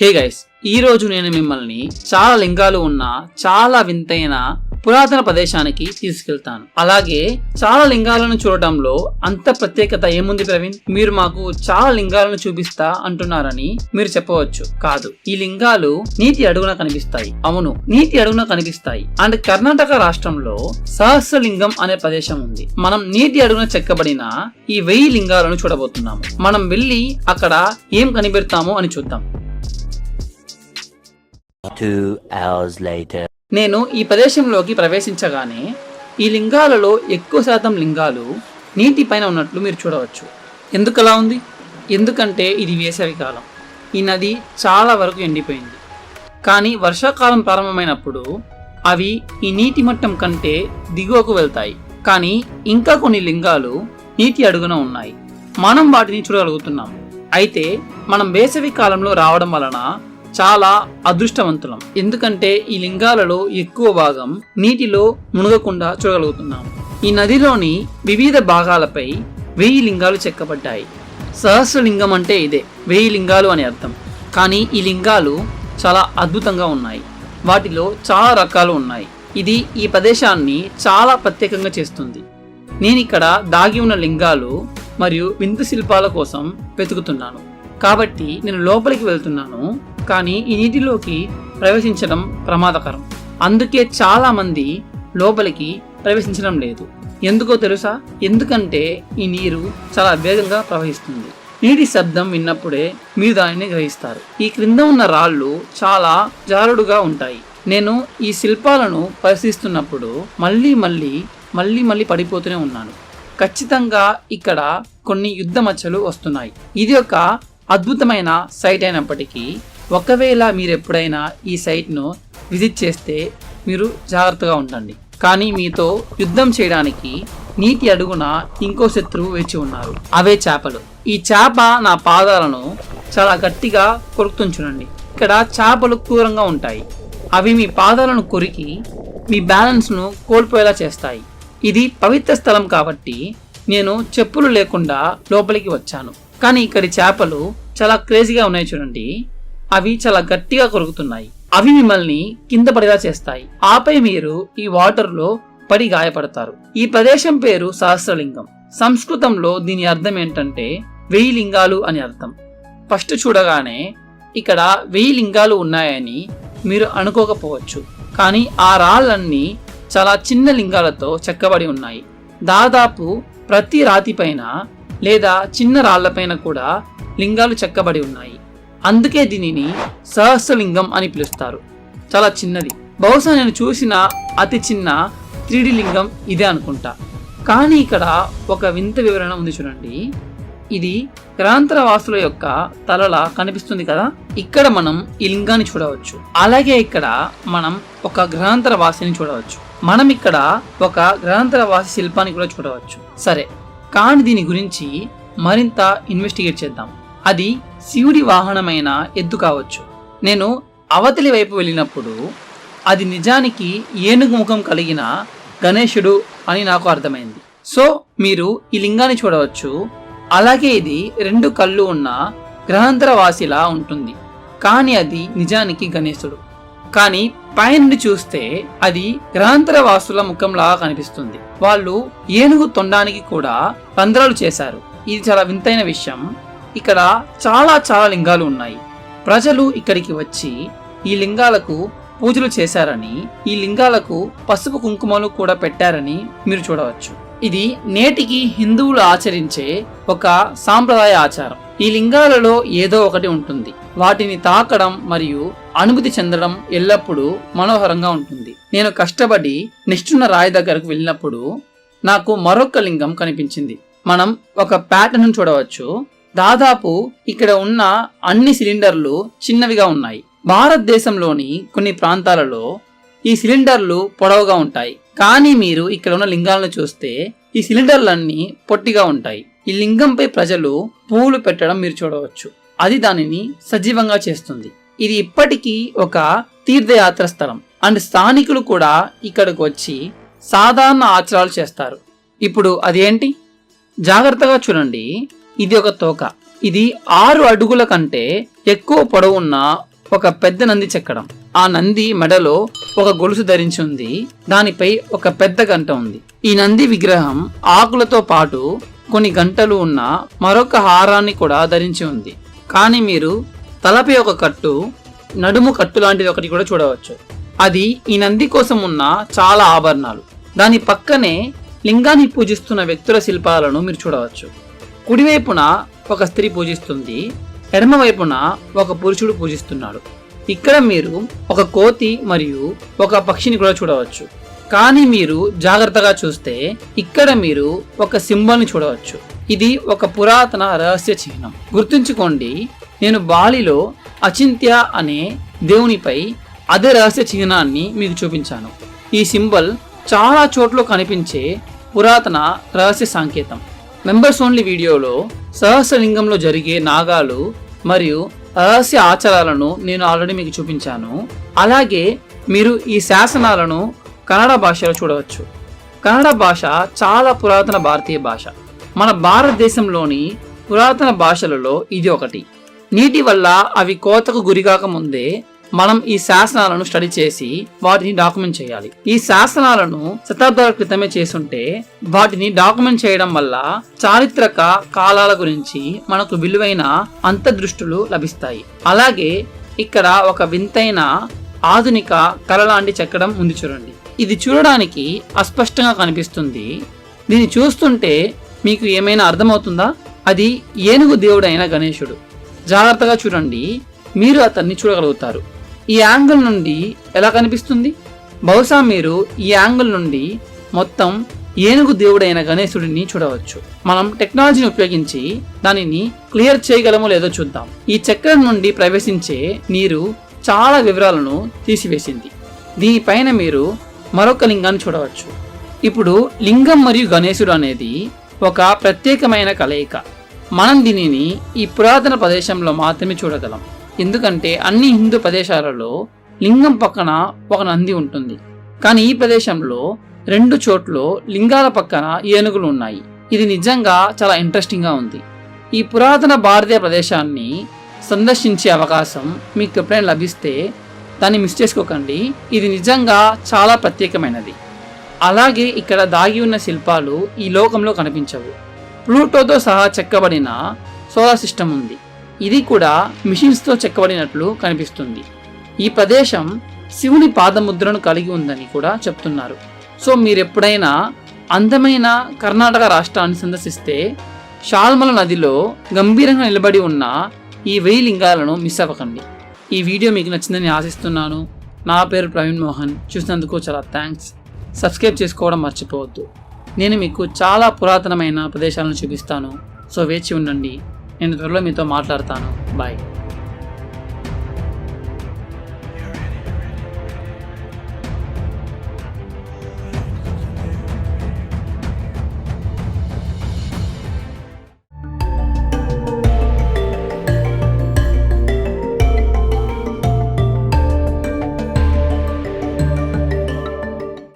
Hey guys ఈ రోజు నేను మిమ్మల్ని చాలా లింగాలు ఉన్న చాలా వింతైన పురాతన ప్రదేశానికి తీసుకెళ్తాను. అలాగే చాలా లింగాలను చూడటంలో అంత ప్రత్యేకత ఏముంది ప్రవీణ్? మీరు మాకు చాలా లింగాలను చూపిస్తా అంటున్నారని మీరు చెప్పవచ్చు. కాదు ఈ లింగాలు నీటి అడుగున కనిపిస్తాయి. అవును నీటి అడుగున కనిపిస్తాయి. అండ్ కర్ణాటక రాష్ట్రంలో సహస్రలింగం అనే ప్రదేశం ఉంది. మనం నీటి అడుగున చెక్కబడిన ఈ వెయ్యి లింగాలను చూడబోతున్నాము. మనం వెళ్ళి అక్కడ ఏం కనిపెడతామో అని చూద్దాం. నేను ఈ ప్రదేశంలోకి ప్రవేశించగానే ఈ లింగాలలో ఎక్కువ శాతం లింగాలు నీటి పైన ఉన్నట్లు మీరు చూడవచ్చు. ఎందుకు అలా ఉంది? ఎందుకంటే ఇది వేసవి కాలం. ఈ నది చాలా వరకు ఎండిపోయింది. కానీ వర్షాకాలం ప్రారంభమైనప్పుడు అవి ఈ నీటి మట్టం కంటే దిగువకు వెళ్తాయి. కానీ ఇంకా కొన్ని లింగాలు నీటి అడుగున ఉన్నాయి. మనం వాటిని చూడగలుగుతున్నాం. అయితే మనం వేసవి కాలంలో రావడం వలన చాలా అదృష్టవంతులం. ఎందుకంటే ఈ లింగాలలో ఎక్కువ భాగం నీటిలో మునగకుండా చూడగలుగుతున్నాం. ఈ నదిలోని వివిధ భాగాలపై వెయ్యి లింగాలు చెక్కబడ్డాయి. సహస్రలింగం అంటే ఇదే వెయ్యి లింగాలు అని అర్థం. కానీ ఈ లింగాలు చాలా అద్భుతంగా ఉన్నాయి. వాటిలో చాలా రకాలు ఉన్నాయి. ఇది ఈ ప్రదేశాన్ని చాలా ప్రత్యేకంగా చేస్తుంది. నేను ఇక్కడ దాగి ఉన్న లింగాలు మరియు వింత శిల్పాల కోసం వెతుకుతున్నాను. కాబట్టి నేను లోపలికి వెళ్తున్నాను. కానీ ఈ నీటిలోకి ప్రవేశించడం ప్రమాదకరం. అందుకే చాలామంది లోపలికి ప్రవేశించడం లేదు. ఎందుకో తెలుసా? ఎందుకంటే ఈ నీరు చాలా వేగంగా ప్రవహిస్తుంది. నీటి శబ్దం విన్నప్పుడే మీరు దానిని గ్రహిస్తారు. ఈ క్రింద ఉన్న రాళ్ళు చాలా జారుడుగా ఉంటాయి. నేను ఈ శిల్పాలను పరిశీలిస్తున్నప్పుడు మళ్ళీ మళ్ళీ మళ్ళీ మళ్ళీ పడిపోతూనే ఉన్నాను. ఖచ్చితంగా ఇక్కడ కొన్ని యుద్ధ మచ్చలు వస్తున్నాయి. ఇది ఒక అద్భుతమైన సైట్ అయినప్పటికీ ఒకవేళ మీరు ఎప్పుడైనా ఈ సైట్ను విజిట్ చేస్తే మీరు జాగ్రత్తగా ఉండండి. కానీ మీతో యుద్ధం చేయడానికి నీటి అడుగున ఇంకో శత్రువు వేచి ఉన్నారు. అవే చేపలు. ఈ చేప నా పాదాలను చాలా గట్టిగా కొరుకుతుంచునండి చూడండి. ఇక్కడ చేపలు క్రూరంగా ఉంటాయి. అవి మీ పాదాలను కొరికి మీ బ్యాలెన్స్ను కోల్పోయేలా చేస్తాయి. ఇది పవిత్ర స్థలం కాబట్టి నేను చెప్పులు లేకుండా లోపలికి వచ్చాను. కానీ ఇక్కడి చేపలు చాలా క్రేజీగా ఉన్నాయి చూడండి. అవి చాలా గట్టిగా కొరుకుతున్నాయి. అవి మిమ్మల్ని కింద పడేలా చేస్తాయి. ఆపై మీరు ఈ వాటర్లో పడి గాయపడతారు. ఈ ప్రదేశం పేరు సహస్రలింగం. సంస్కృతంలో దీని అర్థం ఏంటంటే వెయ్యి లింగాలు అని అర్థం. ఫస్ట్ చూడగానే ఇక్కడ వెయ్యి లింగాలు ఉన్నాయని మీరు అనుకోకపోవచ్చు. కానీ ఆ రాళ్ళన్నీ చాలా చిన్న లింగాలతో చెక్కబడి ఉన్నాయి. దాదాపు ప్రతి రాతిపైన లేదా చిన్న రాళ్ళపైన కూడా లింగాలు చెక్కబడి ఉన్నాయి. అందుకే దీనిని సహస్రలింగం అని పిలుస్తారు. చాలా చిన్నది. బహుశా నేను చూసిన అతి చిన్న త్రీడి లింగం ఇదే అనుకుంటా. కానీ ఇక్కడ ఒక వింత వివరణ ఉంది చూడండి. ఇది గ్రాంతర వాసుల యొక్క తలలా కనిపిస్తుంది కదా? ఇక్కడ మనం ఈ లింగాన్ని చూడవచ్చు. అలాగే ఇక్కడ మనం ఒక గ్రహాంతర వాసిని చూడవచ్చు. మనం ఇక్కడ ఒక గ్రహాంతర వాసి శిల్పాన్ని కూడా చూడవచ్చు. సరే కానీ దీని గురించి మరింత ఇన్వెస్టిగేట్ చేద్దాం. అది శివుడి వాహనమైన ఎద్దు కావచ్చు. నేను అవతలి వైపు వెళ్ళినప్పుడు అది నిజానికి ఏనుగు ముఖం కలిగిన గణేశుడు అని నాకు అర్థమైంది. సో మీరు ఈ లింగాన్ని చూడవచ్చు. అలాగే ఇది రెండు కళ్ళు ఉన్న గ్రహాంతర వాసిలా ఉంటుంది. కానీ అది నిజానికి గణేశుడు. కానీ పైనుండి చూస్తే అది గ్రహాంతర వాసుల ముఖంలాగా కనిపిస్తుంది. వాళ్ళు ఏనుగు తొండానికి కూడా రంధ్రాలు చేశారు. ఇది చాలా వింతైన విషయం. ఇక్కడ చాలా చాలా లింగాలు ఉన్నాయి. ప్రజలు ఇక్కడికి వచ్చి ఈ లింగాలకు పూజలు చేశారని ఈ లింగాలకు పసుపు కుంకుమలు కూడా పెట్టారని మీరు చూడవచ్చు. ఇది నేటికి హిందువులు ఆచరించే ఒక సాంప్రదాయ ఆచారం. ఈ లింగాలలో ఏదో ఒకటి ఉంటుంది. వాటిని తాకడం మరియు అనుభూతి చెందడం ఎల్లప్పుడూ మనోహరంగా ఉంటుంది. నేను కష్టపడి నిష్ఠున్న రాయి దగ్గరకు వెళ్ళినప్పుడు నాకు మరొక లింగం కనిపించింది. మనం ఒక ప్యాటర్న్ చూడవచ్చు. దాదాపు ఇక్కడ ఉన్న అన్ని సిలిండర్లు చిన్నవిగా ఉన్నాయి. భారతదేశంలోని కొన్ని ప్రాంతాలలో ఈ సిలిండర్లు పొడవుగా ఉంటాయి. కానీ మీరు ఇక్కడ ఉన్న లింగాలను చూస్తే ఈ సిలిండర్లన్నీ పొట్టిగా ఉంటాయి. ఈ లింగంపై ప్రజలు పూలు పెట్టడం మీరు చూడవచ్చు. అది దానిని సజీవంగా చేస్తుంది. ఇది ఇప్పటికీ ఒక తీర్థయాత్ర స్థలం. అండ్ స్థానికులు కూడా ఇక్కడికి వచ్చి సాధారణ ఆచారాలు చేస్తారు. ఇప్పుడు అదేంటి? జాగ్రత్తగా చూడండి. ఇది ఒక తోక. ఇది ఆరు అడుగుల కంటే ఎక్కువ పొడవున్న ఒక పెద్ద నంది చెక్కడం. ఆ నంది మెడలో ఒక గొలుసు ధరించి ఉంది దానిపై ఒక పెద్ద గంట ఉంది. ఈ నంది విగ్రహం ఆకులతో పాటు కొన్ని గంటలు ఉన్న మరొక హారాన్ని కూడా ధరించి ఉంది. కానీ మీరు తలపై ఒక కట్టు నడుము కట్టు లాంటిది ఒకటి కూడా చూడవచ్చు. అది ఈ నంది కోసం ఉన్న చాలా ఆభరణాలు. దాని పక్కనే లింగాన్ని పూజిస్తున్న వ్యక్తుల శిల్పాలను మీరు చూడవచ్చు. కుడివైపున ఒక స్త్రీ పూజిస్తుంది ఎడమ వైపున ఒక పురుషుడు పూజిస్తున్నాడు. ఇక్కడ మీరు ఒక కోతి మరియు ఒక పక్షిని కూడా చూడవచ్చు. కానీ మీరు జాగ్రత్తగా చూస్తే ఇక్కడ మీరు ఒక సింబల్ని చూడవచ్చు. ఇది ఒక పురాతన రహస్య చిహ్నం. గుర్తుంచుకోండి నేను బాలిలో అచింత్య అనే దేవునిపై అదే రహస్య చిహ్నాన్ని మీకు చూపించాను. ఈ సింబల్ చాలా చోట్ల కనిపించే పురాతన రహస్య సంకేతం. మెంబర్స్ ఓన్లీ వీడియోలో సహస్రలింగంలో జరిగే నాగాలు మరియు రహస్య ఆచారాలను నేను ఆల్రెడీ మీకు చూపించాను. అలాగే మీరు ఈ శాసనాలను కన్నడ భాషలో చూడవచ్చు. కన్నడ భాష చాలా పురాతన భారతీయ భాష. మన భారతదేశంలోని పురాతన భాషలలో ఇది ఒకటి. నీటి వల్ల అవి కోతకు గురికాక ముందే మనం ఈ శాసనాలను స్టడీ చేసి వాటిని డాక్యుమెంట్ చేయాలి. ఈ శాసనాలను శతాబ్దాల క్రితమే చేసుంటే వాటిని డాక్యుమెంట్ చేయడం వల్ల చారిత్రక కాలాల గురించి మనకు విలువైన అంతర్దృష్టులు లభిస్తాయి. అలాగే ఇక్కడ ఒక వింతైన ఆధునిక కళ లాంటి చక్రం ఉంది చూడండి. ఇది చూడడానికి అస్పష్టంగా కనిపిస్తుంది. దీన్ని చూస్తుంటే మీకు ఏమైనా అర్థమవుతుందా? అది ఏనుగు దేవుడైన గణేశుడు. జాగ్రత్తగా చూడండి. మీరు అతన్ని చూడగలుగుతారు. ఈ యాంగిల్ నుండి ఎలా కనిపిస్తుంది? బహుశా మీరు ఈ యాంగిల్ నుండి మొత్తం ఏనుగు దేవుడైన గణేశుడిని చూడవచ్చు. మనం టెక్నాలజీని ఉపయోగించి దానిని క్లియర్ చేయగలమో లేదో చూద్దాం. ఈ చక్రం నుండి ప్రవేశించే నీరు చాలా వివరాలను తీసివేసింది. దీనిపైన మీరు మరొక లింగాన్ని చూడవచ్చు. ఇప్పుడు లింగం మరియు గణేశుడు అనేది ఒక ప్రత్యేకమైన కలయిక. మనం దీనిని ఈ పురాతన ప్రదేశంలో మాత్రమే చూడగలం. ఎందుకంటే అన్ని హిందూ ప్రదేశాలలో లింగం పక్కన ఒక నంది ఉంటుంది. కానీ ఈ ప్రదేశంలో రెండు చోట్ల లింగాల పక్కన ఏనుగులు ఉన్నాయి. ఇది నిజంగా చాలా ఇంట్రెస్టింగ్గా ఉంది. ఈ పురాతన భారతీయ ప్రదేశాన్ని సందర్శించే అవకాశం మీకు ఎప్పుడైనా లభిస్తే దాన్ని మిస్ చేసుకోకండి. ఇది నిజంగా చాలా ప్రత్యేకమైనది. అలాగే ఇక్కడ దాగి ఉన్న శిల్పాలు ఈ లోకంలో కనిపించవు. ప్లూటోతో సహా చెక్కబడిన సోలార్ సిస్టమ్ ఉంది. ఇది కూడా మిషన్స్తో చెక్కబడినట్లు కనిపిస్తుంది. ఈ ప్రదేశం శివుని పాదముద్రను కలిగి ఉందని కూడా చెప్తున్నారు. సో మీరు ఎప్పుడైనా అందమైన కర్ణాటక రాష్ట్రాన్ని సందర్శిస్తే షాల్మల నదిలో గంభీరంగా నిలబడి ఉన్న ఈ వెయ్యి లింగాలను మిస్ అవ్వకండి. ఈ వీడియో మీకు నచ్చిందని ఆశిస్తున్నాను. నా పేరు ప్రవీణ్ మోహన్. చూసినందుకు చాలా థ్యాంక్స్. సబ్స్క్రైబ్ చేసుకోవడం మర్చిపోవద్దు. నేను మీకు చాలా పురాతనమైన ప్రదేశాలను చూపిస్తాను. సో వేచి ఉండండి. నేను త్వరలో మీతో మాట్లాడతాను. బాయ్.